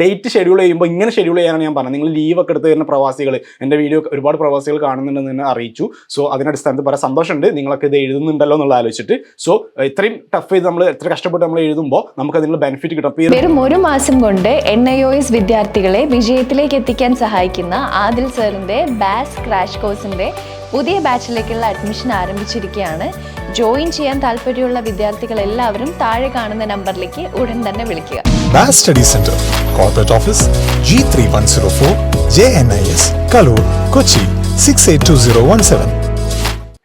Date schedule ചെയ്യുമ്പോൾ ഇങ്ങനെ schedule ചെയ്യാനാണ് ഞാൻ പറഞ്ഞത്. നിങ്ങൾ ലീവ് ഒക്കെ എടുത്ത് തരുന്ന പ്രവാസികൾ എന്റെ വീഡിയോ ഒരുപാട് പ്രവാസികൾ കാണുന്നുണ്ടെന്ന് തന്നെ അറിയിച്ചു. സോ അതിനടിസ്ഥാനത്തിൽ പറയാൻ സന്തോഷമുണ്ട്. നിങ്ങളൊക്കെ ഇത് എഴുതുന്നുണ്ടല്ലോ എന്നുള്ള ആലോചിച്ചിട്ട്. സോ ഇത്രയും ടഫ് ചെയ്ത് നമ്മൾ എത്ര കഷ്ടപ്പെട്ട് നമ്മൾ എഴുതുമ്പോൾ നമുക്ക് അതിനുള്ള ബെനിഫിറ്റ് കിട്ടും. വെറും ഒരു മാസം കൊണ്ട് എൻ ഐ ഒ എസ് വിദ്യാർത്ഥികളെ വിജയത്തിലേക്ക് എത്തിക്കാൻ സഹായിക്കുന്ന ആദിൽ സാറിന്റെ ബാസ് ക്രാഷ് കോഴ്സിന്റെ പുതിയ ബാച്ചിലേക്കുള്ള അഡ്മിഷൻ ആരംഭിച്ചിരിക്കുകയാണ്. ജോയിൻ ചെയ്യാൻ താല്പര്യമുള്ള വിദ്യാർത്ഥികൾ എല്ലാവരും താഴെ കാണുന്ന നമ്പറിലേക്ക് ഉടൻ തന്നെ വിളിക്കുക. Bass Study Center, Corporate Office, G3104, JNIS, zero one 682017.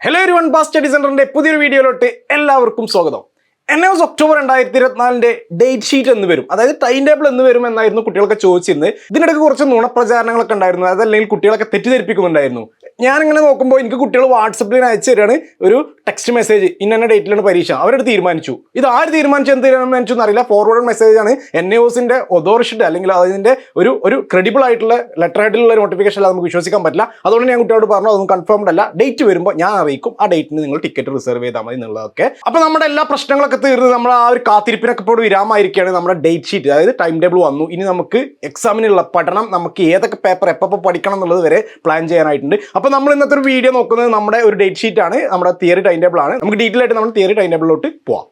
Hello ഒരു വൺ ബാസ് സ്റ്റഡി സെന്ററിന്റെ പുതിയൊരു വീഡിയോയിലോട്ട് എല്ലാവർക്കും സ്വാഗതം. എൻ എസ് ഒക്ടോബർ രണ്ടായിരത്തി ഇരുപത്തിനാലിന്റെ ഡേറ്റ് ഷീറ്റ് എന്ന് വരും. അതായത് ടൈം ടേബിൾ എന്ന് വരും എന്നായിരുന്നു കുട്ടികളൊക്കെ ചോദിച്ചിരുന്നത്. ഇതിനിടയ്ക്ക് കുറച്ച് നുണപ്രചാരണങ്ങളൊക്കെ ഉണ്ടായിരുന്നു. അതല്ലെങ്കിൽ കുട്ടികളൊക്കെ തെറ്റിദ്ധരിപ്പിക്കുന്നുണ്ടായിരുന്നു. ഇങ്ങനെ നോക്കുമ്പോൾ എനിക്ക് കുട്ടികൾ വാട്സപ്പിൽ അയച്ചു തരികയാണ്. ഒരു ടെക്സ്റ്റ് മെസ്സേജ് ഇന്ന ഡേറ്റിലാണ് പരീക്ഷ. അവരത് തീരുമാനിച്ചു. ഇത് ആര് തീരുമാനിച്ചു എന്ത് തീരുമാനിച്ചു എന്നറിയില്ല ഫോർവേഡ് മെസ്സേജ് ആണ്. എൻ എസിന്റെ ഒതോറിഷിഡ് അല്ലെങ്കിൽ അതിന്റെ ഒരു ഒരു ക്രെഡിബിൾ ആയിട്ടുള്ള ലെറ്റർ ആയിട്ടുള്ള ഒരു നോട്ടിഫിക്കേഷൻ അല്ല നമുക്ക് വിശ്വസിക്കാൻ പറ്റില്ല. അതുകൊണ്ട് ഞാൻ കുട്ടിയോട് പറഞ്ഞു അതൊന്നും കൺഫേംഡ് അല്ല. ഡേറ്റ് വരുമ്പോൾ ഞാൻ അറിയിക്കും. ആ ഡേറ്റിന് നിങ്ങൾ ടിക്കറ്റ് റിസർവ് ചെയ്താൽ മതി എന്നുള്ളതൊക്കെ. അപ്പൊ നമ്മുടെ എല്ലാ പ്രശ്നങ്ങളൊക്കെ തീർന്ന് നമ്മൾ ആ ഒരു കാത്തിരിപ്പിനൊക്കെ ഇപ്പോൾ വിരാമായിരിക്കുകയാണ് നമ്മുടെ ഡേറ്റ് ഷീറ്റ് അതായത് ടൈം ടേബിൾ വന്നു. ഇനി നമുക്ക് എക്സാമിനുള്ള പഠനം നമുക്ക് ഏതൊക്കെ പേപ്പർ എപ്പോൾ പഠിക്കണം എന്നുള്ളത് വരെ പ്ലാൻ ചെയ്യാനായിട്ടുണ്ട്. അപ്പോൾ നമ്മൾ ഇന്നത്തെ ഒരു വീഡിയോ നോക്കുന്നത് നമ്മുടെ ഒരു ഡേറ്റ് ഷീറ്റ് ആണ്. നമ്മുടെ തിയറി ടൈം ടേബിൾ ആണ്. നമുക്ക് ഡീറ്റെയിൽ ആയിട്ട് നമ്മൾ തിയറി ടൈം ടേബിളിലോട്ട് പോവാം.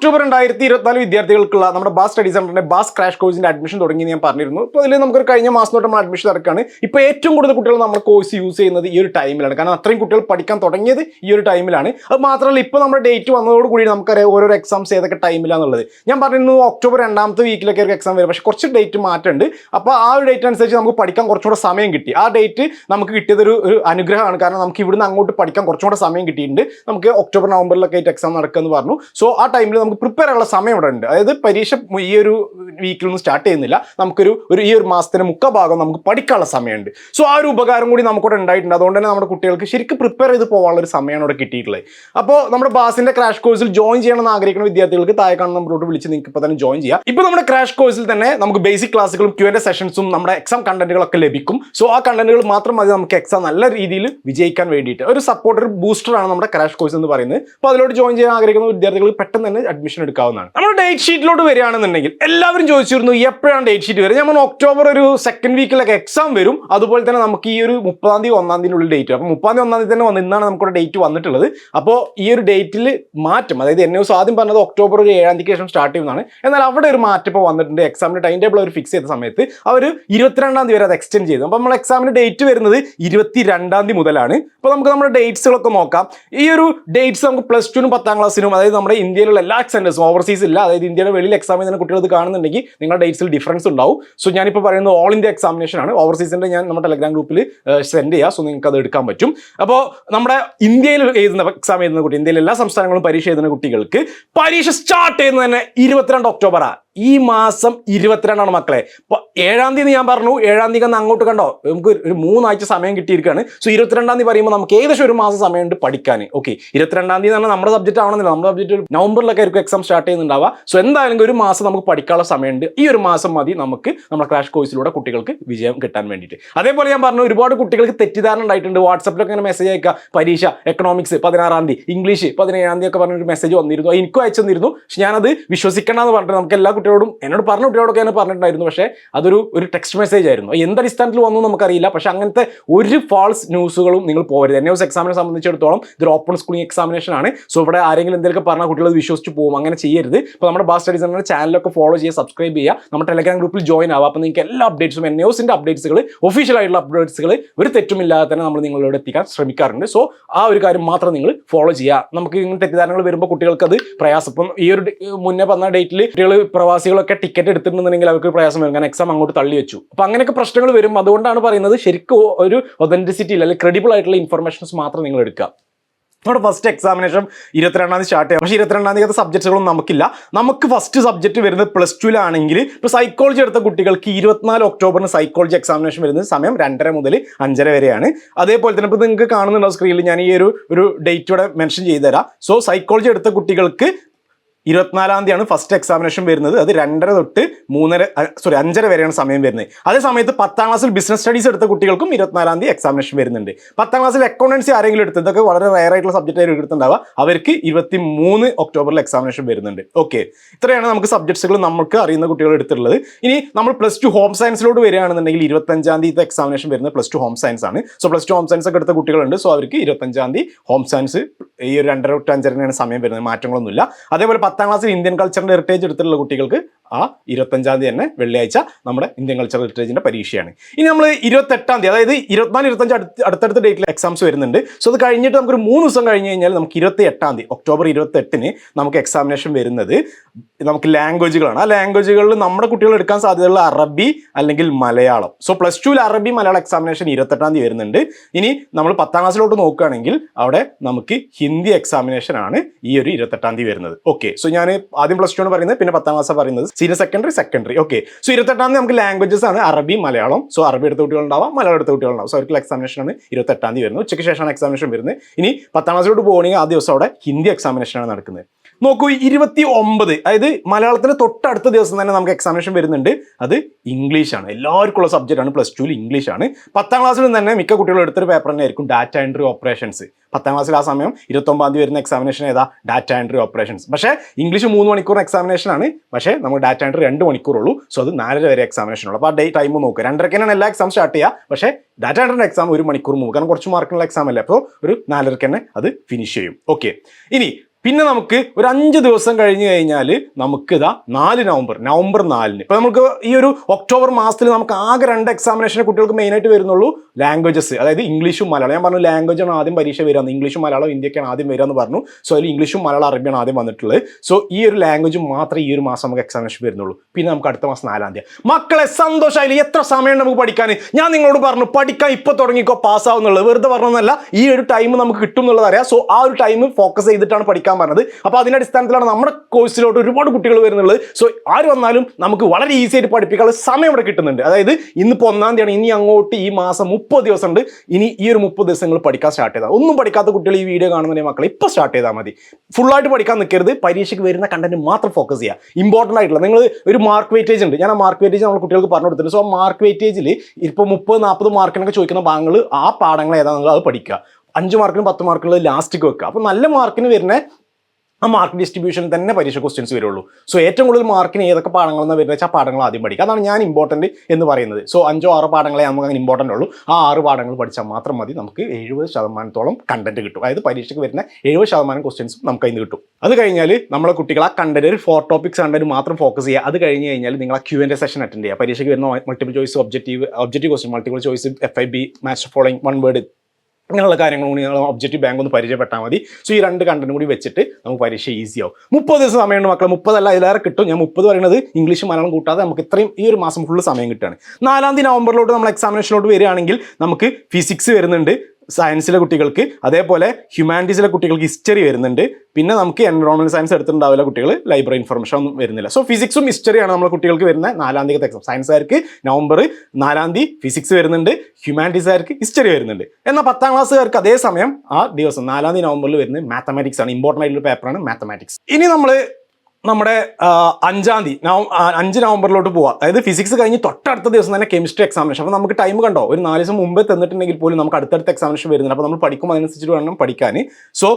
ഒക്ടോബർ രണ്ടായിരത്തി ഇരുപത്തിനാല് വിദ്യാർത്ഥികൾക്കുള്ള നമ്മുടെ ബാസ് സ്റ്റഡി സെന്ററിന്റെ ബാസ് ക്രാഷ് കോഴ്സിന്റെ അഡ്മിഷൻ തുടങ്ങി ഞാൻ പറഞ്ഞിരുന്നു. ഇപ്പോൾ അതിൽ നമുക്ക് കഴിഞ്ഞ മാസം തൊട്ട് നമ്മൾ അഡ്മിഷൻ നടക്കുകയാണ് ഇപ്പോൾ ഏറ്റവും കൂടുതൽ കുട്ടികൾ നമ്മൾ കോഴ്സ് യൂസ് ചെയ്യുന്നത് ഈ ഒരു ടൈമിലാണ് കാരണം അത്രയും കുട്ടികൾ പഠിക്കാൻ തുടങ്ങിയത് ഈ ഒരു ടൈമിലാണ് അത് മാത്രമല്ല ഇപ്പോൾ നമ്മുടെ ഡേറ്റ് വന്നതോടുകൂടി നമുക്കറിയാം ഓരോരോ എക്സാംസ് ഏതൊക്കെ ടൈമിലാണെന്നുള്ളത് ഞാൻ പറഞ്ഞിരുന്നു ഒക്ടോബർ രണ്ടാമത്തെ വീക്കിലൊക്കെ ഒരു എക്സാം വരും. പക്ഷേ കുറച്ച് ഡേറ്റ് മാറ്റമുണ്ട്. അപ്പോൾ ആ ഒരു ഡേറ്റ് അനുസരിച്ച് നമുക്ക് പഠിക്കാൻ കുറച്ചുകൂടെ സമയം കിട്ടി. ആ ഡേറ്റ് നമുക്ക് കിട്ടിയതൊരു ഒരു അനുഗ്രഹമാണ്. കാരണം നമുക്ക് ഇവിടുന്ന് അങ്ങോട്ട് പഠിക്കാൻ കുറച്ചുകൂടെ സമയം കിട്ടിയിട്ടുണ്ട്. നമുക്ക് ഒക്ടോബർ നവംബറിലൊക്കെ ആയിട്ട് എക്സാം നടക്കുമെന്ന് പറഞ്ഞു. സോ ആ ടൈമിൽ നമുക്ക് പ്രിപ്പയർ ചെയ്യാനുള്ള സമയം ഇവിടെ ഉണ്ട്. അതായത് പരീക്ഷ ഈ ഒരു വീക്കിൽ വീക്കിലൊന്നും സ്റ്റാർട്ട് ചെയ്യുന്നില്ല. നമുക്കൊരു ഒരു ഈ ഒരു മാസത്തിന് മുക്ക ഭാഗം നമുക്ക് പഠിക്കാനുള്ള സമയമുണ്ട്. സോ ആ ഒരു ഉപകാരം കൂടി നമുക്കിവിടെ ഉണ്ടായിട്ടുണ്ട്. അതുകൊണ്ട് തന്നെ നമ്മുടെ കുട്ടികൾക്ക് ശരിക്കും പ്രിപ്പയർ ചെയ്ത് പോകാനുള്ള ഒരു സമയമാണ് ഇവിടെ കിട്ടിയിട്ടുള്ളത്. അപ്പോൾ നമ്മുടെ ബാസിന്റെ ക്രാഷ് കോഴ്സിൽ ജോയിൻ ചെയ്യണമെന്ന് ആഗ്രഹിക്കുന്ന വിദ്യാർത്ഥികൾക്ക് താഴെ കാണുന്ന നമ്മളോട് വിളിച്ച് നിങ്ങൾക്ക് ഇപ്പോൾ തന്നെ ജോയിൻ ചെയ്യാം. ഇപ്പോൾ നമ്മുടെ ക്രാഷ് കോഴ്സിൽ തന്നെ നമുക്ക് ബേസിക് ക്ലാസ്സുകളും ക്യു എന്റെ സെഷൻസും നമ്മുടെ എക്സാം കണ്ടന്റുകളൊക്കെ ലഭിക്കും. സോ ആ കണ്ടന്റുകൾ മാത്രം മതി നമുക്ക് എക്സാം നല്ല രീതിയിൽ വിജയിക്കാൻ വേണ്ടിയിട്ട്. ഒരു സപ്പോർട്ട് ഒരു ബൂസ്റ്ററാണ് നമ്മുടെ ക്രാഷ് കോഴ്സ് എന്ന് പറയുന്നത്. അപ്പോൾ അതിലോട്ട് ജോയിൻ ചെയ്യാൻ ആഗ്രഹിക്കുന്ന വിദ്യാർത്ഥികൾ പെട്ടെന്ന് തന്നെ അഡ്മിഷൻ എടുക്കാവുന്നതാണ്. നമ്മൾ ഡേറ്റ് ഷീറ്റിലോട്ട് വരികയാണെന്നുണ്ടെങ്കിൽ എല്ലാവരും ചോദിച്ചിരുന്നു എപ്പോഴാണ് ഡേറ്റ് ഷീറ്റ് വരിക? നമ്മൾ ഒക്ടോബർ ഒരു സെക്കൻഡ് വീക്കിലൊക്കെ എക്സാം വരും. അതുപോലെ തന്നെ നമുക്ക് ഈ ഒരു മുപ്പതാം തീയതി ഒന്നാം തീയതി ഡേറ്റ് അപ്പോൾ മുപ്പതാം തീയതി ഒന്നാം തീയതി തന്നെ വന്ന് ഇന്നാണ് നമുക്കൊരു ഡേറ്റ് വന്നിട്ടുള്ളത്. അപ്പോൾ ഈ ഒരു ഡേറ്റിൽ മാറ്റം അതായത് എന്നെ ആദ്യം പറഞ്ഞത് ഒക്ടോബർ ഒരു ഏഴാം തീയതിക്ക് ശേഷം സ്റ്റാർട്ട് ചെയ്യുന്നതാണ്. എന്നാൽ അവിടെ ഒരു മാറ്റം ഇപ്പോൾ വന്നിട്ടുണ്ട്. എക്സാമിന് ടൈം ടേബിൾ അവർ ഫിക്സ് ചെയ്ത സമയത്ത് അവർ ഇരുപത്തിരണ്ടാം തീയതി വരെ അത് എക്സ്റ്റെൻഡ് ചെയ്തു. അപ്പോൾ നമ്മൾ എക്സാമിന് ഡേറ്റ് വരുന്നത് ഇരുപത്തി രണ്ടാം തീയതി മുതലാണ്. അപ്പോൾ നമുക്ക് നമ്മുടെ ഡേറ്റ്സുകളൊക്കെ നോക്കാം. ഈ ഒരു ഡേറ്റ്സ് നമുക്ക് പ്ലസ് ടുവിനും പത്താം ക്ലാസ്സിനും അതായത് നമ്മുടെ ഇന്ത്യയിലുള്ള എല്ലാ സെന്റേഴ്സും ഓവർസീസ് ഇല്ല. അതായത് ഇന്ത്യയുടെ വെളിയിൽ എക്സാം ചെയ്യുന്ന കുട്ടികൾ കാണുന്നുണ്ടെങ്കിൽ നിങ്ങളുടെ ഡേറ്റ്സിൽ ഡിഫറൻസ് ഉണ്ടാവും. സോ ഞാനിപ്പോൾ പറയുന്നത് ഓൾ ഇന്ത്യ എക്സാമിനേഷൻ ആണ്. ഓവർസീസിന്റെ ഞാൻ നമ്മുടെ ടെലഗ്രാം ഗ്രൂപ്പിൽ സെൻഡ് ചെയ്യുക സോ നിങ്ങൾക്ക് അത് എടുക്കാൻ പറ്റും. അപ്പോൾ നമ്മുടെ ഇന്ത്യയിൽ എഴുതുന്ന എക്സാം എഴുതുന്ന കുട്ടി ഇന്ത്യയിലെ എല്ലാ സംസ്ഥാനങ്ങളും പരീക്ഷ എഴുതുന്ന കുട്ടികൾക്ക് പരീക്ഷ സ്റ്റാർട്ട് ചെയ്യുന്നത് തന്നെ ഇരുപത്തിരണ്ട് ഒക്ടോബറാണ് ഈ മാസം ഇരുപത്തിരണ്ടാണ് മക്കളെ. ഇപ്പൊ ഏഴാം തീയതി ഞാൻ പറഞ്ഞു ഏഴാം തീയതി അങ്ങോട്ട് കണ്ടോ? നമുക്ക് ഒരു മൂന്നാഴ്ച സമയം കിട്ടിയിരിക്കുകയാണ് സോ ഇരുപത്തിരണ്ടാം തീയതി പറയുമ്പോൾ നമുക്ക് ഏകദേശം ഒരു മാസം സമയമുണ്ട് പഠിക്കാൻ ഓക്കെ ഇരുപത്തിരണ്ടാം തീയതി തന്നെ നമ്മുടെ സബ്ജക്റ്റ് ആവണമെന്നില്ല. നമ്മുടെ സബ്ജക്റ്റ് നവംബറിലൊക്കെ ആയിരിക്കും എക്സാം സ്റ്റാർട്ട് ചെയ്യുന്നുണ്ടാവുക. സോ എന്തായാലും ഒരു മാസം നമുക്ക് പഠിക്കാനുള്ള സമയമുണ്ട്. ഈ ഒരു മാസം മതി നമുക്ക് നമ്മുടെ ക്രാഷ് കോഴ്സിലൂടെ കുട്ടികൾക്ക് വിജയം കിട്ടാൻ വേണ്ടിയിട്ട്. അതേപോലെ ഞാൻ പറഞ്ഞു ഒരുപാട് കുട്ടികൾക്ക് തെറ്റിദ്ധാരണ ഉണ്ടായിട്ടുണ്ട്. വാട്സപ്പിലൊക്കെ ഇങ്ങനെ മെസ്സേജ് അയക്കുക. പരീക്ഷ എക്കണോമിക്സ് പതിനാറാം തീയതി ഇംഗ്ലീഷ് പതിനേഴാം തീയതി ഒക്കെ പറഞ്ഞൊരു മെസ്സേജ് വന്നിരുന്നു. എനിക്കും അയച്ചു തന്നിരുന്നു. പക്ഷെ ഞാനത് വിശ്വസിക്കണമെന്ന് പറഞ്ഞിട്ട് നമുക്ക് എല്ലാ കുട്ടികളോടും എന്നോട് പറഞ്ഞ കുട്ടികളോടൊക്കെ ഞാൻ പറഞ്ഞിട്ടുണ്ടായിരുന്നു. പക്ഷേ അതൊരു ഒരു ടെക്സ്റ്റ് മെസ്സേജ് ആയിരുന്നു. എന്ത് എന്തടിസ്ഥാനത്തിൽ വന്നു നമുക്കറിയില്ല. പക്ഷേ അങ്ങനത്തെ ഒരു ഫാൾസ് ന്യൂസുകളും നിങ്ങൾ പോകരുത് എൻ എസ് എക്സാമിനെ സംബന്ധിച്ചിടത്തോളം ഇതൊരു ഓപ്പൺ സ്കൂളിംഗ് എക്സാമിനേഷൻ ആണ്. സോ ഇവിടെ ആരെങ്കിലും എന്തെങ്കിലും പറഞ്ഞാൽ കുട്ടികൾ വിശ്വസിച്ച് പോകും. അങ്ങനെ ചെയ്യരുത്. അപ്പോൾ നമ്മുടെ ബാസ് സ്റ്റഡീസ് എന്ന ചാനലൊക്കെ ഫോളോ ചെയ്യുക സബ്സ്ക്രൈബ് ചെയ്യുക. നമ്മുടെ ടെലഗ്രാം ഗ്രൂപ്പിൽ ജോയിൻ ആവുക. അപ്പോൾ നിങ്ങൾക്ക് എല്ലാ അപ്ഡേറ്റ്സും എൻ എസിന്റെ അപ്ഡേറ്റ്സുകൾ ഒഫീഷ്യൽ ആയിട്ടുള്ള അപ്ഡേറ്റ്സുകൾ ഒരു തെറ്റുമില്ലാതെ തന്നെ നമ്മൾ നിങ്ങളോട് എത്തിക്കാൻ ശ്രമിക്കാറുണ്ട്. സോ ആ ഒരു കാര്യം മാത്രം നിങ്ങൾ ഫോളോ ചെയ്യുക. നമുക്ക് ഇങ്ങനെ തെറ്റിദ്ധാരണകൾ വരുമ്പോൾ കുട്ടികൾക്ക് അത് പ്രയാസം. ഇപ്പം ഈ ഒരു മുന്നേ പറഞ്ഞ ഡേറ്റിൽ കുട്ടികൾ പ്രവാസികളൊക്കെ ടിക്കറ്റ് എടുത്തിട്ടുണ്ടെന്നുണ്ടെങ്കിൽ അവർക്ക് പ്രയാസം വരും. കാരണം എക്സാം അങ്ങോട്ട് തള്ളി വെച്ചു. അപ്പോൾ അങ്ങനെയൊക്കെ പ്രശ്നങ്ങൾ വരും. അതുകൊണ്ടാണ് പറയുന്നത് ശരിക്കും ഒരു ഒതന്റിസിറ്റി അല്ലെങ്കിൽ ക്രെഡിബിൾ ആയിട്ടുള്ള ഇൻഫർമേഷൻസ് മാത്രം നിങ്ങൾ എടുക്കുക. നമ്മുടെ ഫസ്റ്റ് എക്സാമിനേഷൻ ഇരുപത്തിരണ്ടാം തീയതി സ്റ്റാർട്ട് ചെയ്യാം. പക്ഷേ ഇരുപത്തിരണ്ടാം തീയതി സബ്ജക്റ്റുകളൊന്നും നമുക്കില്ല. നമുക്ക് ഫസ്റ്റ് സബ്ജക്റ്റ് വരുന്നത് പ്ലസ് ടുവിലാണെങ്കിൽ ഇപ്പോൾ സൈക്കോളജി എടുത്ത കുട്ടികൾക്ക് ഇരുപത്തിനാല് ഒക്ടോബറിന് സൈക്കോളജി എക്സാമിനേഷൻ വരുന്നത് സമയം രണ്ടര മുതൽ അഞ്ചര വരെയാണ്. അതേപോലെ തന്നെ ഇപ്പോൾ നിങ്ങൾക്ക് കാണുന്നുണ്ടോ സ്ക്രീനിൽ ഞാൻ ഈ ഒരു ഒരു ഡേറ്റ് ഇവിടെ മെൻഷൻ ചെയ്തു തരാം സോ സൈക്കോളജി എടുത്ത കുട്ടികൾക്ക് ഇരുപത്തിനാലാം തീയതിയാണ് ഫസ്റ്റ് എക്സാമിനേഷൻ വരുന്നത്. അത് രണ്ടര തൊട്ട് മൂന്നര സോറി അഞ്ചര വരെയാണ് സമയം വരുന്നത്. അതേ സമയത്ത് പത്താം ക്ലാസ്സിൽ ബിസിനസ് സ്റ്റഡീസ് എടുത്ത കുട്ടികൾക്കും ഇരുപത്തിനാലാം തീയതി എക്സാമിനേഷൻ വരുന്നുണ്ട്. പത്താം ക്ലാസ്സിൽ അക്കൗണ്ടൻസി ആരെങ്കിലും എടുത്ത് ഇതൊക്കെ വളരെ റയർ ആയിട്ടുള്ള സബ്ജക്റ്റ് ആയിരിക്കും എടുത്തിട്ടുണ്ടാവുക. അവർക്ക് ഇരുപത്തി മൂന്ന് ഒക്ടോബറിൽ എക്സാമിനേഷൻ വരുന്നുണ്ട്. ഓക്കെ ഇത്രയാണ് നമുക്ക് സബ്ജക്ട്സുകൾ നമുക്ക് അറിയുന്ന കുട്ടികൾ എടുത്തിട്ടുള്ളത്. ഇനി നമ്മൾ പ്ലസ് ടു ഹോം സയൻസിലോട്ട് വരികയാണെന്നുണ്ടെങ്കിൽ ഇരുപത്തഞ്ചാം തീയതി എക്സാമിനേഷൻ വരുന്നത് പ്ലസ് ടു ഹോം സയൻസ് ആണ്. So plus two home science ഒക്കെ എടുത്ത കുട്ടികളുണ്ട്. സോ അവർക്ക് ഇരുപത്തഞ്ചാം തീയതി ഹോം സയൻസ് ഈ ഒരു രണ്ടര തൊട്ട് അഞ്ചരനാണ് സമയം വരുന്നത്. മാറ്റങ്ങളൊന്നുമില്ല. അതേപോലെ പത്താം ക്ലാസ്സിൽ ഇന്ത്യൻ കൾച്ചറിന്റെ ഹെറിറ്റേജ് എടുത്തിട്ടുള്ള കുട്ടികൾക്ക് ആ ഇരുപത്തഞ്ചാം തീയതി തന്നെ വെള്ളിയാഴ്ച നമ്മുടെ ഇന്ത്യൻ കൾച്ചർ ഹെറിറ്റേജിന്റെ പരീക്ഷയാണ്. ഇനി നമ്മൾ ഇരുപത്തെട്ടാം തീയതി അതായത് ഇരുപത്തിനാല് ഇരുപത്തഞ്ച് അടുത്ത് അടുത്തടുത്ത ഡേറ്റിൽ എക്സാംസ് വരുന്നുണ്ട്. സോ അത് കഴിഞ്ഞിട്ട് നമുക്കൊരു മൂന്ന് ദിവസം കഴിഞ്ഞ് കഴിഞ്ഞാൽ നമുക്ക് ഇരുപത്തി എട്ടാം തീയതി ഒക്ടോബർ ഇരുപത്തെട്ടിന് നമുക്ക് എക്സാമിനേഷൻ വരുന്നത്. നമുക്ക് ലാംഗ്വേജുകളാണ് ആ ലാംഗ്വേജുകളിൽ നമ്മുടെ കുട്ടികൾ എടുക്കാൻ സാധ്യതയുള്ള അറബി അല്ലെങ്കിൽ മലയാളം. സോ പ്ലസ് ടുവിൽ അറബി മലയാളം എക്സാമിനേഷൻ ഇരുപത്തെട്ടാം തീയതി വരുന്നുണ്ട്. ഇനി നമ്മൾ പത്താം ക്ലാസ്സിലോട്ട് നോക്കുകയാണെങ്കിൽ അവിടെ നമുക്ക് ഹിന്ദി എക്സാമിനേഷൻ ആണ് ഈ ഒരു ഇരുപത്തെട്ടാം തീയതി വരുന്നത്. ഓക്കെ സോ ഞാൻ ആദ്യം പ്ലസ് ടു ആണ് പറയുന്നത് പിന്നെ പത്താം ക്ലാസ് പറയുന്നത്. Senior secondary secondary okay so ഇരുപത്തെട്ടാം നമുക്ക് ലാംഗ്വേജസ് ആണ് അറബി മലയാളം. സോ അറബി എടുത്ത കുട്ടികളുണ്ടാവാം മലയാളം എടുത്ത കുട്ടികളുണ്ടാവും സോ അവർക്ക് എക്സാമിനേഷൻ ആണ് ഇരുപത്തെട്ടാം തീയതി വരുന്നത്. ഉച്ചയ്ക്ക് ശേഷമാണ് എക്സാമിനേഷൻ വരുന്നത്. ഇനി പത്താം ക്ലാസ്സിലോട്ട് പോകണമെങ്കിൽ ആ ദിവസം അവിടെ ഹിന്ദി എക്സാമിനേഷൻ ആണ് നടക്കുന്നത്. നോക്കൂ ഇരുപത്തി ഒമ്പത് അതായത് മലയാളത്തിന് തൊട്ടടുത്ത ദിവസം തന്നെ നമുക്ക് എക്സാമിനേഷൻ വരുന്നുണ്ട്. അത് ഇംഗ്ലീഷാണ്. എല്ലാവർക്കും ഉള്ള സബ്ജക്റ്റ് ആണ് പ്ലസ് ടുവിൽ ഇംഗ്ലീഷാണ്. പത്താം ക്ലാസ്സിൽ തന്നെ മിക്ക കുട്ടികളും എടുത്തൊരു പേപ്പർ തന്നെ ആയിരിക്കും ഡാറ്റ എൻട്രി ഓപ്പറേഷൻസ് പത്താം ക്ലാസ്സിൽ ആ സമയം ഇരുപത്തൊമ്പതാം തീയതി വരുന്ന എക്സാമിനേഷൻ ഏതാ? ഡാറ്റ എൻട്രി ഓപ്പറേഷൻസ് പക്ഷേ ഇംഗ്ലീഷ് മൂന്ന് മണിക്കൂർ എക്സാമിനേഷൻ ആണ്. പക്ഷേ നമുക്ക് ഡാറ്റ എൻട്രി രണ്ട് മണിക്കൂറുള്ളൂ. സോ അത് നാലര വരെ എക്സാമിനേഷൻ ഉള്ളൂ. അപ്പോൾ ആ ഡേ ടൈം നോക്കുക രണ്ടരക്കാണ് എല്ലാ എക്സാം സ്റ്റാർട്ട് ചെയ്യുക പക്ഷേ ഡാറ്റ എൻട്രിന്റെ എക്സാം ഒരു മണിക്കൂർ മുമ്പ്. കാരണം കുറച്ച് മാർക്കുള്ള എക്സാം അല്ലേ? അപ്പോൾ ഒരു നാലരക്ക് തന്നെ അത് ഫിനിഷ് ചെയ്യും. ഓക്കെ ഇനി പിന്നെ നമുക്ക് ഒരു അഞ്ച് ദിവസം കഴിഞ്ഞ് കഴിഞ്ഞാൽ നമുക്ക് ഇതാ നാല് നവംബർ നവംബർ നാലിന്. ഇപ്പം നമുക്ക് ഈ ഒരു ഒക്ടോബർ മാസത്തിൽ നമുക്ക് ആകെ രണ്ട് എക്സാമിനേഷൻ കുട്ടികൾക്ക് മെയിനായിട്ട് വരുന്നുള്ളൂ ലാംഗ്വേജസ് അതായത് ഇംഗ്ലീഷും മലയാളം. ഞാൻ പറഞ്ഞു ലാംഗ്വേജ് ആണ് ആദ്യം പരീക്ഷ വരിക ഇംഗ്ലീഷും മലയാളം ഇന്ത്യക്കാണ് ആദ്യം വരിക എന്ന് പറഞ്ഞു. സോ അതിൽ ഇംഗ്ലീഷും മലയാളം അറബിയാണ് ആദ്യം വന്നിട്ടുള്ളത്. സോ ഈ ഒരു ലാംഗ്വേജ് മാത്രമേ ഈ ഒരു മാസം നമുക്ക് എക്സാമിനേഷൻ വരുന്നുള്ളൂ. പിന്നെ നമുക്ക് അടുത്ത മാസം നാലാം തീയതി. മക്കളെ സന്തോഷമായില്ല എത്ര സമയം നമുക്ക് പഠിക്കാൻ? ഞാൻ നിങ്ങളോട് പറഞ്ഞു പഠിക്കാൻ ഇപ്പോൾ തുടങ്ങിക്കോ പാസ്സാവുന്നുള്ളത് വെറുതെ പറഞ്ഞതല്ല ഈ ഒരു ടൈം നമുക്ക് കിട്ടും എന്നുള്ളത് അറിയാം. സോ ആ ഒരു ടൈം ഫോക്കസ് ചെയ്തിട്ടാണ് പഠിക്കാൻ പറഞ്ഞത്. അപ്പോൾ അതിന്റെ അടിസ്ഥാനത്തിലാണ് നമ്മുടെ കോഴ്സിലോട്ട് ഒരുപാട് കുട്ടികൾ വരുന്നുള്ളത്. സോ ആര് വന്നാലും നമുക്ക് വളരെ ഈസി ആയിട്ട് പഠിപ്പിക്കാനുള്ള സമയം ഇവിടെ കിട്ടുന്നുണ്ട്. അതായത് ഇന്നിപ്പോൾ ഒന്നാം തീയതി ഇനി അങ്ങോട്ട് ഈ മാസം മുപ്പത് ദിവസം ഉണ്ട് ഇനി ഈ ഒരു മുപ്പത് ദിവസങ്ങൾ പഠിക്കാൻ സ്റ്റാർട്ട് ചെയ്താൽ ഒന്നും പഠിക്കാത്ത കുട്ടികൾ ഈ വീഡിയോ കാണുന്ന മക്കളെ ഇപ്പോൾ സ്റ്റാർട്ട് ചെയ്താൽ മതി. ഫുള്ളായിട്ട് പഠിക്കാൻ നിൽക്കരുത് പരീക്ഷയ്ക്ക് വരുന്ന കണ്ടന്റ് മാത്രം ഫോക്കസ് ചെയ്യുക ഇമ്പോർട്ടന്റ് ആയിട്ടുള്ള നിങ്ങൾ ഒരു മാർക്ക് വെയിറ്റേജ് ഉണ്ട്. ഞാൻ ആ മാർക്ക് വെയിറ്റേജ് നമ്മൾ കുട്ടികൾക്ക് പറഞ്ഞു കൊടുത്തിട്ടുണ്ട്. സോ ആ മാർക്ക് വെയിറ്റേജിൽ ഇപ്പോൾ മുപ്പത് നാൽപ്പത് മാർക്കിനൊക്കെ ചോദിക്കുന്ന ഭാഗങ്ങൾ ആ പാഠങ്ങൾ ഏതാണെന്ന് നിങ്ങൾ അത് പഠിക്കുക. അഞ്ച് മാർക്കിനും പത്ത് മാർക്കിനും ലാസ്റ്റിക്ക് വെക്കുക. അപ്പോൾ നല്ല മാർക്കിന് വരുന്ന ആ മാർക്ക് ഡിസ്ട്രിബ്യൂഷൻ തന്നെ പരീക്ഷ ക്വസ്റ്റ്യൻസ് വരുള്ളൂ. സോ ഏറ്റവും കൂടുതൽ മാർക്കിന് ഏതൊക്കെ പാഠങ്ങളെന്ന് വരുന്ന വെച്ചാൽ പാഠങ്ങൾ ആദ്യം പഠിക്കുക. അതാണ് ഞാൻ ഇമ്പോർട്ടന്റ് എന്ന് പറയുന്നത്. സോ അഞ്ചോ ആറോ പാഠങ്ങളെ നമുക്ക് അങ്ങനെ ഇമ്പോർട്ടന്റ് ഉള്ളൂ. ആ ആറ് പാഠങ്ങൾ പഠിച്ചാൽ മാത്രം മതി. നമുക്ക് എഴുപത് ശതമാനത്തോളം കണ്ടന്റ് കിട്ടും. അതായത് പരീക്ഷയ്ക്ക് വരുന്ന എഴുപത് ശതമാനം ക്വസ്റ്റ്യൻസും നമുക്ക് അതിന് കിട്ടും. അത് കഴിഞ്ഞാൽ നമ്മളെ കുട്ടികൾ ആ കണ്ടന്റ് ഒരു ഫോർ ടോപ്പിക്സ് കണ്ടന്റ് മാത്രം ഫോക്കസ് ചെയ്യുക. അത് കഴിഞ്ഞ് കഴിഞ്ഞാൽ നിങ്ങൾ ആ ക്യൂ എന്റെ സെഷൻ അറ്റൻഡ് ചെയ്യുക. പരീക്ഷയ്ക്ക് വരുന്ന multiple choice objective objective question multiple choice F I B match following one word അങ്ങനെയുള്ള കാര്യങ്ങൾ കൂടി നിങ്ങൾ ഒബ്ജക്റ്റീവ് ബാങ്ക് ഒന്ന് പരിചയപ്പെട്ടാൽ മതി. സോ ഈ രണ്ട് കണ്ടന്റ് കൂടി വെച്ചിട്ട് നമുക്ക് പരീക്ഷ ഈസി മുപ്പത് ദിവസം സമയമുണ്ട് മക്കളെ. മുപ്പതല്ല ഇതിലേറെ കിട്ടും. ഞാൻ മുപ്പത് പറയുന്നത് ഇംഗ്ലീഷ് മലയാളം കൂട്ടാതെ നമുക്ക് ഇത്രയും ഈ ഒരു മാസം ഫുള്ള് സമയം കിട്ടുകയാണ്. നാലാം തീയതി നവംബറിലോട്ട് നമ്മൾ എക്സാമിനേഷനിലോട്ട് വരികയാണെങ്കിൽ നമുക്ക് ഫിസിക്സ് വരുന്നുണ്ട്. സയൻസിലെ കുട്ടികൾക്ക് അതേപോലെ ഹ്യൂമാനിറ്റീസിലെ കുട്ടികൾക്ക് ഹിസ്റ്ററി വരുന്നുണ്ട്. പിന്നെ നമുക്ക് എൻവറോൺമെന്റ് സയൻസ് എടുത്തിട്ടുണ്ടാവില്ല കുട്ടികൾ ലൈബ്രറി ഇൻഫർമേഷൻ ഒന്നും വരുന്നില്ല. സോ ഫിസിക്സും ഹിസ്റ്ററിയാണ് നമ്മുടെ കുട്ടികൾക്ക് വരുന്ന നാലാം തീയതി എക്സാം സയൻസുകാർക്ക് നവംബർ നാലാം തീയതി ഫിസിക്സ് വരുന്നുണ്ട് ഹ്യൂമാനിറ്റീസുകാർക്ക് ഹിസ്റ്ററി വരുന്നുണ്ട്. എന്നാൽ പത്താം ക്ലാസ്സുകാർക്ക് അതേസമയം ആ ദിവസം നാലാം തീയതി നവംബറിൽ വരുന്നത് മാത്തമാറ്റിക്സ് ആണ്. ഇമ്പോർട്ടന്റ് ആയിട്ടുള്ള പേപ്പറാണ് മാത്തമാറ്റിക്സ് ഇനി നമ്മൾ നമ്മുടെ അഞ്ചാം തീയതി നവ അഞ്ച് നവംബറിലോട്ട് പോവാം. അതായത് ഫിസിക്സ് കഴിഞ്ഞ് തൊട്ടടുത്ത ദിവസം തന്നെ കെമിസ്ട്രി എക്സാമിനേഷൻ അപ്പോൾ നമുക്ക് ടൈം കണ്ടോ? ഒരു നാല് ദിവസം മുമ്പേ തന്നിട്ടുണ്ടെങ്കിൽ പോലും നമുക്ക് അടുത്തടുത്ത എക്സാമിനേഷൻ വരുന്നുണ്ട് അപ്പോൾ നമ്മൾ പഠിക്കുമ്പോൾ അതിനനുസരിച്ച് വേണം പഠിക്കാൻ. സോ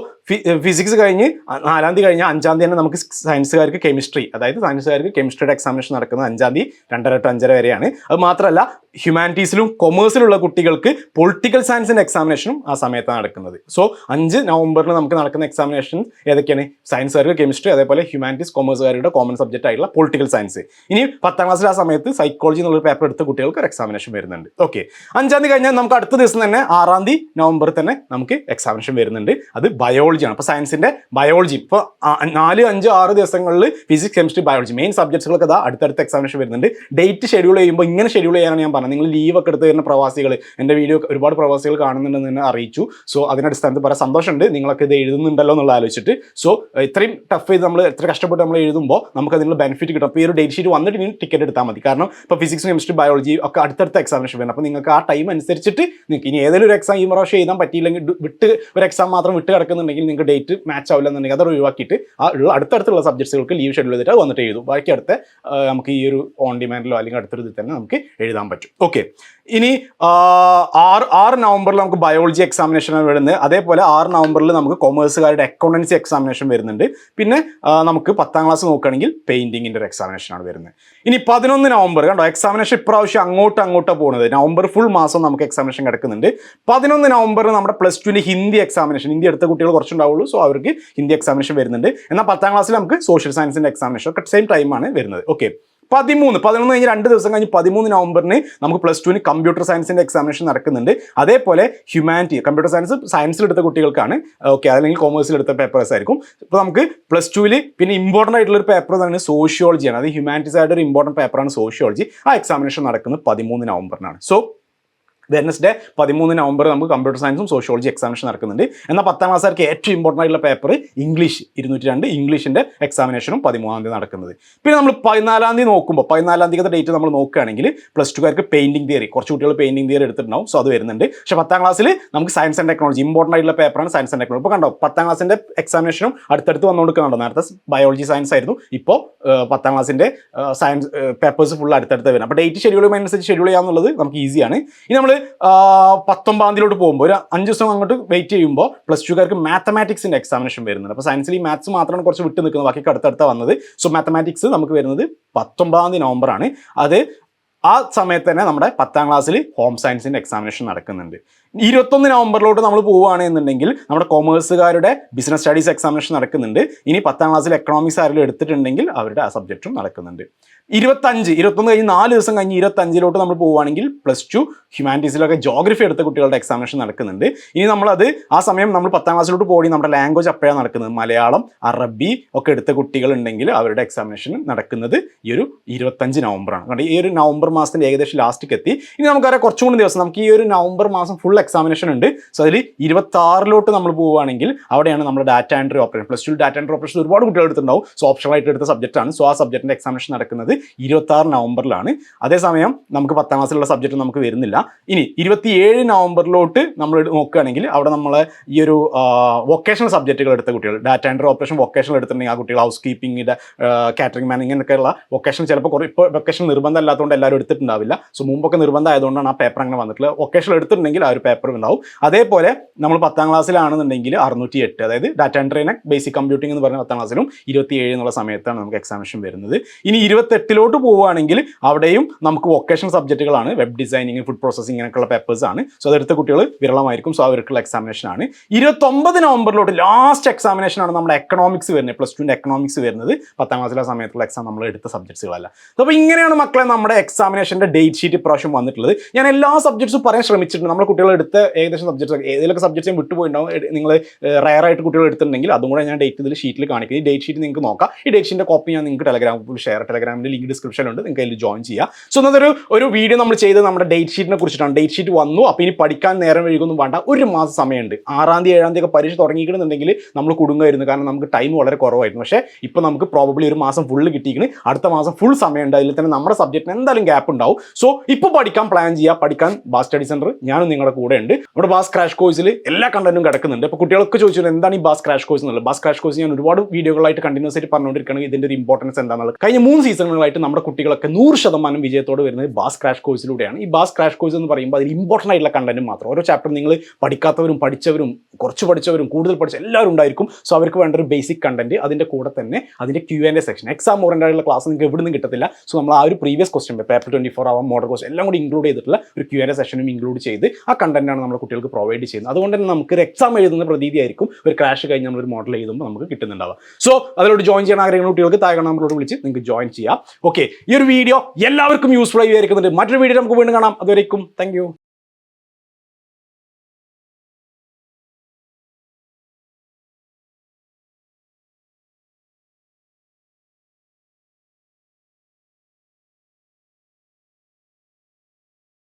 ഫിസിക്സ് കഴിഞ്ഞ് നാലാം തീയതി കഴിഞ്ഞാൽ അഞ്ചാം തീയതി തന്നെ നമുക്ക് സയൻസുകാർക്ക് കെമിസ്ട്രി അതായത് സയൻസുകാർക്ക് കെമിസ്ട്രിയുടെ എക്സാമിനേഷൻ നടക്കുന്നത് അഞ്ചാം തീയതി രണ്ടര ടു അഞ്ചര വരെയാണ്. അത് മാത്രമല്ല ഹ്യൂമാനിറ്റീസിലും കൊമേഴ്സിലുള്ള കുട്ടികൾക്ക് പൊളിറ്റിക്കൽ സയൻസിന്റെ എക്സാമിനേഷനും ആ സമയത്താണ് നടക്കുന്നത്. സോ അഞ്ച് നവംബറിൽ നമുക്ക് നടക്കുന്ന എക്സാമിനേഷൻ ഏതൊക്കെയാണ്? സയൻസുകാർക്ക് കെമിസ്ട്രി അതേപോലെ ഹ്യൂമാനിറ്റീസ് കൊമേഴ്സുകാരുടെ കോമൺ സബ്ജക്റ്റ് ആയിട്ടുള്ള പൊളിറ്റിക്കൽ സയൻസ് ഇനി പത്താം ക്ലാസ്സിൽ ആ സമയത്ത് സൈക്കോളജി എന്നുള്ള പേപ്പർ എടുത്ത കുട്ടികൾക്ക് ഒരു എക്സാമിനേഷൻ വരുന്നുണ്ട്. ഓക്കെ അഞ്ചാം തീയതി കഴിഞ്ഞാൽ നമുക്ക് അടുത്ത ദിവസം തന്നെ ആറാം തീയതി നവംബർ തന്നെ നമുക്ക് എക്സാമിനേഷൻ വരുന്നുണ്ട്. അത് ബയോളജിയാണ് അപ്പോൾ സയൻസിന്റെ ബയോളജി ഇപ്പോൾ നാല് അഞ്ച് ആറ് ദിവസങ്ങളിൽ ഫിസിക്സ് കെമിസ്ട്രി ബയോളജി മെയിൻ സബ്ജക്ട്സുകളൊക്കെ അടുത്തടുത്ത എക്സാമിനേഷൻ വരുന്നുണ്ട്. ഡേറ്റ് ഷെഡ്യൂൾ ചെയ്യുമ്പോൾ ഇങ്ങനെ ഷെഡ്യൂൾ ചെയ്യാനാണ് ഞാൻ പറഞ്ഞത്. പറഞ്ഞു നിങ്ങൾ ലീവ് ഒക്കെ എടുത്ത് തരുന്ന പ്രവാസികൾ എന്റെ വീഡിയോ ഒരുപാട് പ്രവാസികൾ കാണുന്നുണ്ടെന്ന് തന്നെ അറിയിച്ചു. സോ അതിനടിസ്ഥാനത്തിൽ പറയാൻ സന്തോഷമുണ്ട്. നിങ്ങളൊക്കെ ഇത് എഴുതുന്നുണ്ടല്ലോ എന്നുള്ള ആലോചിച്ചിട്ട്. സോ ഇത്രയും ടഫ് ചെയ്ത് നമ്മൾ എത്ര കഷ്ടപ്പെട്ട് നമ്മൾ എഴുതുമ്പോൾ നമുക്ക് അതിനുള്ള ബെനിഫിറ്റ് കിട്ടും. അപ്പോൾ ഈ ഒരു ഡേറ്റ് ഷീറ്റ് വന്നിട്ട് ഇനി ടിക്കറ്റ് എടുത്താൽ മതി. കാരണം ഇപ്പോൾ ഫിസിക്സ് കെമിസ്ട്രി ബയോളജി ഒക്കെ അടുത്തടുത്ത എക്സാമിനേഷൻ വേണം അപ്പോൾ നിങ്ങൾക്ക് ആ ടൈം അനുസരിച്ചിട്ട് നിങ്ങൾക്ക് ഇനി ഏതെങ്കിലും ഒരു എക്സാം ഈ പ്രാവശ്യം എഴുതാൻ പറ്റിയില്ലെങ്കിൽ വിട്ട് ഒരു എക്സാം മാത്രം വിട്ട് കിടക്കുന്നുണ്ടെങ്കിൽ നിങ്ങൾക്ക് ഡേറ്റ് മാച്ച് ആവില്ല എന്നുണ്ടെങ്കിൽ അത് ഒഴിവാക്കിയിട്ട് ആ ഉള്ള അടുത്തടുത്തുള്ള സബ്ജക്ട്സുകൾക്ക് ലീവ് ഷെഡ്യൂൾ ചെയ്തിട്ട് അത് വന്നിട്ട് എഴുതും. ബാക്കി അടുത്ത നമുക്ക് ഈ ഒരു ഓൺ ഡിമാൻഡിലോ അല്ലെങ്കിൽ അടുത്തൊരു ഇതിൽ തന്നെ നമുക്ക് എഴുതാൻ പറ്റും. ഓക്കെ ഇനി ആറ് ആറ് നവംബറിൽ നമുക്ക് ബയോളജി എക്സാമിനേഷൻ വരുന്നത്. അതേപോലെ ആറ് നവംബറിൽ നമുക്ക് കൊമേഴ്സുകാരുടെ അക്കൗണ്ടൻസി എക്സാമിനേഷൻ വരുന്നുണ്ട്. പിന്നെ നമുക്ക് പത്താം ക്ലാസ് നോക്കുകയാണെങ്കിൽ പെയിന്റിങ്ങിന്റെ ഒരു എക്സാമിനേഷൻ ആണ് വരുന്നത്. ഇനി പതിനൊന്ന് നവംബർ കണ്ടോ? എക്സാമിനേഷൻ ഇപ്രാവശ്യം അങ്ങോട്ട് അങ്ങോട്ടാണ് പോകുന്നത് നവംബർ ഫുൾ മാസം നമുക്ക് എക്സാമിനേഷൻ കിടക്കുന്നുണ്ട്. പതിനൊന്ന് നവംബറിൽ നമ്മുടെ പ്ലസ് ടുവിന്റെ ഹിന്ദി എക്സാമിനേഷൻ ഹിന്ദി എടുത്ത കുട്ടികൾ കുറച്ചുണ്ടാവുള്ളൂ സോ അവർക്ക് ഹിന്ദി എക്സാമിനേഷൻ വരുന്നുണ്ട്. എന്നാൽ പത്താം ക്ലാസ്സിൽ നമുക്ക് സോഷ്യൽ സയൻസിന്റെ എക്സാമിനേഷൻ ഒക്കെ സെയിം ടൈമാണ് വരുന്നത്. ഓക്കെ പതിമൂന്ന് പതിനൊന്ന് കഴിഞ്ഞ് രണ്ട് ദിവസം കഴിഞ്ഞ് പതിമൂന്ന് നവംബറിന് നമുക്ക് പ്ലസ് ടുവിന് കമ്പ്യൂട്ടർ സയൻസിന്റെ എക്സാമിനേഷൻ നടക്കുന്നുണ്ട്. അതേപോലെ ഹ്യൂമാനിറ്റി കമ്പ്യൂട്ടർ സയൻസ് സയൻസിൽ എടുത്ത കുട്ടികൾക്കാണ്. ഓക്കെ അല്ലെങ്കിൽ കോമേഴ്സിൽ എടുത്ത പേപ്പേഴ്സ് ആയിരിക്കും. ഇപ്പോൾ നമുക്ക് പ്ലസ് ടുവിൽ പിന്നെ ഇമ്പോർട്ടന്റ് ആയിട്ടുള്ള ഒരു പേപ്പർ തന്നെ സോഷ്യോളജിയാണ് അത് ഹ്യൂമാനിറ്റീസ് ആയിട്ട് ഒരു ഇമ്പോർട്ടന്റ് പേപ്പറാണ് സോഷ്യോളജി ആ എക്സാമിനേഷൻ നടക്കുന്നത് പതിമൂന്ന് നവംബറിനാണ്. സോ വെനസ്ഡേ പതിമൂന്ന് നവംബർ നമുക്ക് കമ്പ്യൂട്ടർ സയൻസും സോഷ്യോളജി എക്സാമിനേഷൻ നടക്കുന്നുണ്ട്. എന്നാൽ പത്താം ക്ലാസ്സുകാർക്ക് ഏറ്റവും ഇമ്പോർട്ടന്റ് ആയിട്ടുള്ള പേപ്പർ ഇംഗ്ലീഷ് ഇരുന്നൂറ്റി രണ്ട് ഇംഗ്ലീഷിന്റെ എക്സാമിനേഷനും പതിമൂന്നാം തീയതി നടക്കുന്നത്. പിന്നെ നമ്മൾ പതിനാലാം തീയതി നോക്കുമ്പോൾ പതിനാലാം തീയതി ഡേറ്റ് നമ്മൾ നോക്കുകയാണെങ്കിൽ പ്ലസ് ടുക്കാർക്ക് പെയിന്റിംഗ് തിയറി കുറച്ച് കുട്ടികൾ പെയിന്റിംഗ് തിയറി എടുത്തിട്ടുണ്ടാവും. സോ അത് വരുന്നുണ്ട്. പക്ഷേ പത്താം ക്ലാസ്സിൽ നമുക്ക് സയൻസ് ആൻഡ് ടെക്നോളജി ഇമ്പോർട്ടന്റ് ആയിട്ടുള്ള പേപ്പറാണ് സയൻസ് ആൻഡ് ടെക്നോളജി ഇപ്പോൾ കണ്ടോ പത്താം ക്ലാസ്സിന്റെ എക്സാമിനേഷനും അടുത്തടുത്ത് വന്നുകൊടുക്കുന്നുണ്ടോ നേരത്തെ ബയോളജി സയൻസ് ആയിരുന്നു. ഇപ്പോൾ പത്താം ക്ലാസ്സിന്റെ സയൻസ് പേപ്പേഴ്സ് ഫുൾ അടുത്തടുത്ത് വരും അപ്പോൾ ഡേറ്റ് ഷെഡ്യൂൾ അനുസരിച്ച് ഷെഡ്യൂൾ ചെയ്യാന്നുള്ളത് നമുക്ക് ഈസിയാണ് ഇനി നമ്മൾ പത്തൊമ്പതാം തീയതിയിലോട്ട് പോകുമ്പോൾ ഒരു അഞ്ച് ദിവസം അങ്ങോട്ട് വെയിറ്റ് ചെയ്യുമ്പോൾ പ്ലസ് ടുക്കാർക്ക് മാത്തമാറ്റിക്സിന്റെ എക്സാമിനേഷൻ വരുന്നുണ്ട്. അപ്പോൾ സയൻസിൽ ഈ മാത്സ് മാത്രമാണ് കുറച്ച് വിട്ട് നിൽക്കുന്നത്. ബാക്കി അടുത്തടുത്ത വന്നത്. സോ മാത്തമാറ്റിക്സ് നമുക്ക് വരുന്നത് പത്തൊമ്പതാം തീയതി നവംബറാണ് അത് ആ സമയത്ത് തന്നെ നമ്മുടെ പത്താം ക്ലാസ്സിൽ ഹോം സയൻസിന്റെ എക്സാമിനേഷൻ നടക്കുന്നുണ്ട്. ഇരുപത്തൊന്ന് നവംബറിലോട്ട് നമ്മൾ പോവുകയാണെന്നുണ്ടെങ്കിൽ നമ്മുടെ കോമേഴ്സുകാരുടെ ബിസിനസ് സ്റ്റഡീസ് എക്സാമിനേഷൻ നടക്കുന്നുണ്ട്. ഇനി പത്താം ക്ലാസ്സിൽ എക്കണോമിക്സ് ആരെങ്കിലും എടുത്തിട്ടുണ്ടെങ്കിൽ അവരുടെ ആ സബ്ജക്റ്റും നടക്കുന്നുണ്ട്. ഇരുപത്തഞ്ച് ഇരുപത്തൊന്ന് കഴിഞ്ഞ് നാല് ദിവസം കഴിഞ്ഞ് ഇരുപത്തഞ്ചിലോട്ട് നമ്മൾ പോവുകയാണെങ്കിൽ പ്ലസ് ടു ഹ്യൂമാനിറ്റീസിലൊക്കെ ജോഗ്രഫി എടുത്ത കുട്ടികളുടെ എക്സാമിനേഷൻ നടക്കുന്നുണ്ട്. ഇനി നമ്മളത് ആ സമയം നമ്മൾ പത്താം ക്ലാസ്സിലോട്ട് പോയി നമ്മുടെ ലാംഗ്വേജ് അപ്പോഴാണ് നടക്കുന്നത്. മലയാളം അറബി ഒക്കെ എടുത്ത കുട്ടികളുണ്ടെങ്കിൽ അവരുടെ എക്സാമിനേഷൻ നടക്കുന്നത് ഈ ഒരു ഇരുപത്തഞ്ച് നവംബറാണ് കാരണം ഈ ഒരു നവംബർ മാസത്തിന്റെ ഏകദേശം ലാസ്റ്റിക്ക് എത്തി. ഇനി നമുക്കറിയാം കുറച്ചും കൂടി ദിവസം നമുക്ക് ഈ ഒരു നവംബർ മാസം ഫുൾ എക്സാമിനേഷൻ ഉണ്ട്. സോ അതിൽ ഇരുപത്തി ആറിലോട്ട് നമ്മൾ പോവുകയാണെങ്കിൽ അവിടെയാണ് നമ്മുടെ data entry operation plus two data entry operation ഒരുപാട് കുട്ടികൾ എടുത്തിട്ടുണ്ടാവും സോ ഓപ്ഷണലായിട്ട് എടുത്ത സബ്ജക്റ്റാണ് സോ ആ സബ്ജക്റ്റിന്റെ എക്സാമിനേഷൻ നടക്കുന്നത് ഇരുപത്തി ആറ് നവംബറിലാണ്. അതേസമയം നമുക്ക് പത്താം ക്ലാസ്സിലുള്ള സബ്ജക്റ്റ് നമുക്ക് വരുന്നില്ല. ഇനി ഇരുപത്തിയേഴ് നവംബറിലോട്ട് നമ്മൾ നോക്കുകയാണെങ്കിൽ അവിടെ നമ്മൾ ഈ ഒരു വൊക്കേഷണൽ സബ്ജക്റ്റുകൾ എടുത്ത കുട്ടികൾ ഡാറ്റ എൻട്രി ഓപ്പറേഷൻ വൊക്കേഷണൽ എടുത്തിട്ടുണ്ടെങ്കിൽ ആ കുട്ടികൾ ഹൗസ് കീപ്പിംഗിന്റെ കാറ്ററിംഗ് മാൻ ഇങ്ങനെയൊക്കെയുള്ള വൊക്കേഷൻ ചിലപ്പോൾ കുറേ ഇപ്പോൾ വൊക്കേഷൻ നിർബന്ധം അല്ലാത്തതുകൊണ്ട് എല്ലാവരും എടുത്തിട്ടുണ്ടാവില്ല. സോ മുമ്പൊക്കെ നിർബന്ധം ആയതുകൊണ്ടാണ് ആ പേപ്പർ അങ്ങനെ വന്നിട്ടുള്ളത്. വൊക്കേഷൻ എടുത്തിട്ടുണ്ടെങ്കിൽ ആ ഒരു പേപ്പർ ഉണ്ടാവും. അതേപോലെ നമ്മൾ പത്താം ക്ലാസ്സിലാണെന്നുണ്ടെങ്കിൽ അറുന്നൂറ്റി എട്ട് അതായത് ഡാറ്റ എൻട്രീനെ ബേസിക് കമ്പ്യൂട്ടിംഗ് എന്ന് പറഞ്ഞ പത്താം ക്ലാസ്സിലും ഇരുപത്തിയേഴ് എന്നുള്ള സമയത്താണ് നമുക്ക് എക്സാമിനേഷൻ വരുന്നത്. ഇനി ഇരുപത്തെട്ടിലോട്ട് പോവുകയാണെങ്കിൽ അവിടെയും നമുക്ക് വൊക്കേഷണൽ സബ്ജക്റ്റുകളാണ് വെബ് ഡിസൈനിങ് ഫുഡ് പ്രോസസ്സിംഗ് ഇങ്ങനെയൊക്കെയുള്ള പേപ്പേഴ്സ് ആണ്. സോ അതെടുത്ത കുട്ടികൾ വിരളമായിരിക്കും. സോ അവർക്കുള്ള എക്സാമിനേഷൻ ആണ്. ഇരുപത്തൊമ്പത് നവംബറിലോട്ട് ലാസ്റ്റ് എക്സാമിനേഷൻ ആണ് നമ്മുടെ എക്കണോമിക്സ് വരുന്നത്. പ്ലസ് ടുവിന്റെ എക്കണോമിക്സ് വരുന്നത്. പത്താം ക്ലാസ്സിലെ സമയത്തുള്ള എക്സാം നമ്മൾ എടുത്ത സബ്ജക്ട്സുകളല്ല അപ്പോൾ ഇങ്ങനെയാണ് മക്കളെ നമ്മുടെ എക്സാമിനേഷന്റെ ഡേറ്റ് ഷീറ്റ് ഇപ്രാവശ്യം വന്നിട്ടുള്ളത്. ഞാൻ എല്ലാ സബ്ജക്ട്സും പറയാൻ ശ്രമിച്ചിട്ടുണ്ട്. നമ്മുടെ കുട്ടികൾ എടുത്ത ഏകദേശം സബ്ജക്ട്സ് ഏതെങ്കിലും സബ്ജക്ട്സ് വിട്ടുപോയിട്ടുണ്ടാവും. നിങ്ങൾ റയറായിട്ട് കുട്ടികൾ എടുത്തിട്ടുണ്ടെങ്കിൽ അതും കൂടെ ഞാൻ ഡേറ്റ് ഇതിൽ ഷീറ്റിൽ കാണിക്കുന്നത് ഈ ഡേറ്റ് ഷീറ്റ് നിങ്ങൾക്ക് നോക്കാം. ഈ ഡേറ്റ് ഷീറ്റിന്റെ കോപ്പി ഞാൻ നിങ്ങൾക്ക് ടെലഗ്രാം ഷെയർ ടെലഗ്രാമിന്റെ ലിങ്ക് ഡിസ്ക്രിപ്ഷനിലുണ്ട് നിങ്ങൾക്ക് അതിൽ ജോയിൻ ചെയ്യാം. സോ എന്നതൊരു ഒരു വീഡിയോ നമ്മൾ ചെയ്ത് നമ്മുടെ ഡേറ്റ് ഷീറ്റിനെ കുറിച്ചിട്ടാണ്. ഡേറ്റ് ഷീറ്റ് വന്നു അപ്പോൾ ഇനി പഠിക്കാൻ നേരം വഴികൊന്നും വേണ്ട ഒരു മാസം സമയമുണ്ട്. ആറാം തീയതി ഏഴാം തീയതി പരീക്ഷ തുടങ്ങിയിട്ടുണ്ടെങ്കിൽ നമ്മൾ കുടുങ്ങായിരുന്നു കാരണം നമുക്ക് ടൈം വളരെ കുറവായിരുന്നു. പക്ഷേ ഇപ്പോൾ നമുക്ക് പ്രോബബ്ലി ഒരു മാസം ഫുള്ള് കിട്ടിയിരിക്കുന്നു അടുത്ത മാസം ഫുൾ സമയമുണ്ട്. അതിൽ തന്നെ നമ്മുടെ സബ്ജക്റ്റിന് എന്തായാലും ഗ്യാപ്പ് ഉണ്ടാവും. സോ ഇപ്പോൾ പഠിക്കാൻ പ്ലാൻ ചെയ്യുക പഠിക്കാൻ ബാസ് സ്റ്റഡി സെന്റർ ഞാനും നിങ്ങളുടെ കൂടെ ഉണ്ട്. നമ്മുടെ ബാസ് ക്രാഷ് കോഴ്സിൽ എല്ലാ കണ്ടന്റും കിടക്കുന്നുണ്ട്. അപ്പോൾ കുട്ടികളൊക്കെ ചോദിച്ചു എന്താണ് ഈ ബാസ് ക്രാഷ് കോഴ്സ് എന്നുള്ളത്? ബാസ് ക്രാഷ് കോഴ്സ് ഞാൻ ഒരുപാട് വീഡിയോകളായിട്ട് കണ്ടിന്യൂസ് ആയിട്ട് പറഞ്ഞുകൊണ്ടിരിക്കുകയാണ്. ഇതിന്റെ ഒരു ഇമ്പോർട്ടൻസ് എന്താണെന്നുള്ളത്? കഴിഞ്ഞ മൂന്ന് സീസണുകളായിട്ട് നമ്മുടെ കുട്ടികളൊക്കെ നൂറ് ശതമാനം വിജയത്തോട് വരുന്നത് ബാസ് ക്രാഷ് കോഴ്സിലൂടെയാണ് ഈ ബാസ് ക്രാഷ് കോഴ്സ് എന്ന് പറയുമ്പോൾ അതിൽ ഇമ്പോർട്ടന്റ് ആയിട്ടുള്ള കണ്ടന്റ് മാത്രം. ഓരോ ചാപ്റ്റർ നിങ്ങൾ പഠിക്കാത്തവരും പഠിച്ചവരും കുറച്ച് പഠിച്ചവരും കൂടുതൽ പഠിച്ച എല്ലാവരും ഉണ്ടായിരിക്കും. സോ അവർക്ക് വേണ്ട ഒരു ബേസിക് കണ്ടന്റ് അതിന്റെ കൂടെ തന്നെ അതിന്റെ Q and section exam orient class നിങ്ങൾക്ക് എവിടെ നിന്നും കിട്ടത്തില്ല. സോ നമ്മൾ ആ ഒരു previous question paper twenty four ആവാം മോഡൽ കോഴ്സ് എല്ലാം കൂടി ഇൻക്ലൂഡ് ചെയ്തിട്ടുള്ള ഒരു ക്യൂ ആൻഡ് സെഷനും ഇൻക്ലൂഡ് ചെയ്ത് ആ കണ്ടന്റാണ് നമ്മൾ കുട്ടികൾക്ക് പ്രൊവൈഡ് ചെയ്യുന്നത്. അതുകൊണ്ട് തന്നെ നമുക്ക് ഒരു എക്സാം എഴുതുന്ന പ്രതീതി ആയിരിക്കും. ഒരു ക്രാഷ് കഴിഞ്ഞ് നമ്മളൊരു മോഡൽ എഴുതുമ്പോൾ നമുക്ക് കിട്ടുന്നുണ്ടാവുക. സോ അതിലോട്ട് ജോയിൻ ചെയ്യാൻ ആഗ്രഹിക്കുന്ന കുട്ടികൾക്ക് താഴെ നമ്മളോട് വിളിച്ച് നിങ്ങൾക്ക് ജോയിൻ ചെയ്യാം. ഓക്കെ ഈ ഒരു വീഡിയോ എല്ലാവർക്കും യൂസ്ഫുൾ ആയി വിചാരിക്കുന്നുണ്ട്. മറ്റൊരു വീഡിയോ നമുക്ക് വീണ്ടും കാണാം. അതുവരേക്കും താങ്ക്